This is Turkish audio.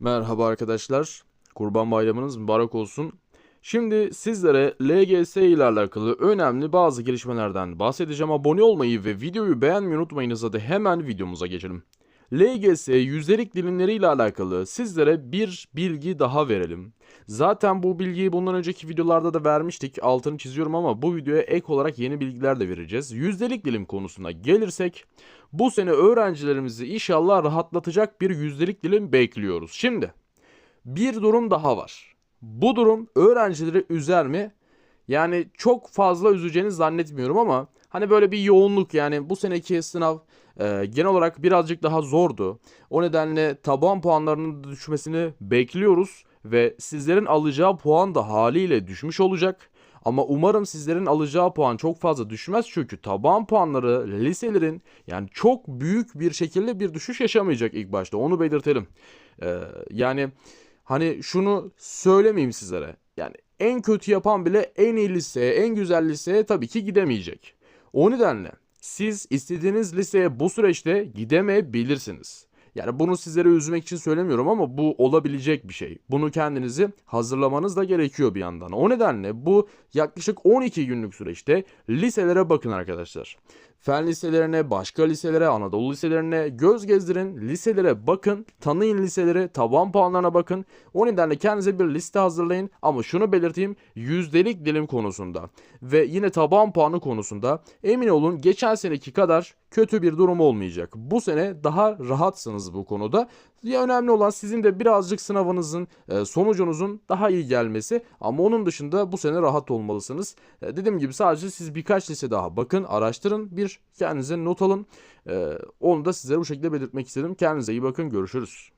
Merhaba arkadaşlar. Kurban Bayramınız mübarek olsun. Şimdi sizlere LGS ile alakalı önemli bazı gelişmelerden bahsedeceğim. Abone olmayı ve videoyu beğenmeyi unutmayınız. Hadi hemen videomuza geçelim. LGS yüzdelik dilimleri ile alakalı sizlere bir bilgi daha verelim. Zaten bu bilgiyi bundan önceki videolarda da vermiştik. Altını çiziyorum ama bu videoya ek olarak yeni bilgiler de vereceğiz. Yüzdelik dilim konusuna gelirsek bu sene öğrencilerimizi inşallah rahatlatacak bir yüzdelik dilim bekliyoruz. Şimdi bir durum daha var. Bu durum öğrencileri üzer mi? Yani çok fazla üzeceğini zannetmiyorum ama hani böyle bir yoğunluk yani bu seneki sınav e, genel olarak birazcık daha zordu. O nedenle taban puanlarının düşmesini bekliyoruz ve sizlerin alacağı puan da haliyle düşmüş olacak. Ama umarım sizlerin alacağı puan çok fazla düşmez çünkü taban puanları liselerin yani çok büyük bir şekilde bir düşüş yaşamayacak ilk başta onu belirtelim. Ee, yani hani şunu söylemeyeyim sizlere yani en kötü yapan bile en iyi liseye en güzel liseye tabii ki gidemeyecek. O nedenle siz istediğiniz liseye bu süreçte gidemeyebilirsiniz. Yani bunu sizlere üzmek için söylemiyorum ama bu olabilecek bir şey. Bunu kendinizi hazırlamanız da gerekiyor bir yandan. O nedenle bu yaklaşık 12 günlük süreçte liselere bakın arkadaşlar. Fen liselerine, başka liselere, Anadolu liselerine göz gezdirin. Liselere bakın, tanıyın liseleri, taban puanlarına bakın. O nedenle kendinize bir liste hazırlayın. Ama şunu belirteyim, yüzdelik dilim konusunda ve yine taban puanı konusunda emin olun geçen seneki kadar kötü bir durum olmayacak. Bu sene daha rahatsınız bu konuda. Ya önemli olan sizin de birazcık sınavınızın, e, sonucunuzun daha iyi gelmesi ama onun dışında bu sene rahat olmalısınız. E, Dediğim gibi sadece siz birkaç lise daha bakın, araştırın, bir kendinize not alın. E, Onu da sizlere bu şekilde belirtmek istedim. Kendinize iyi bakın, görüşürüz.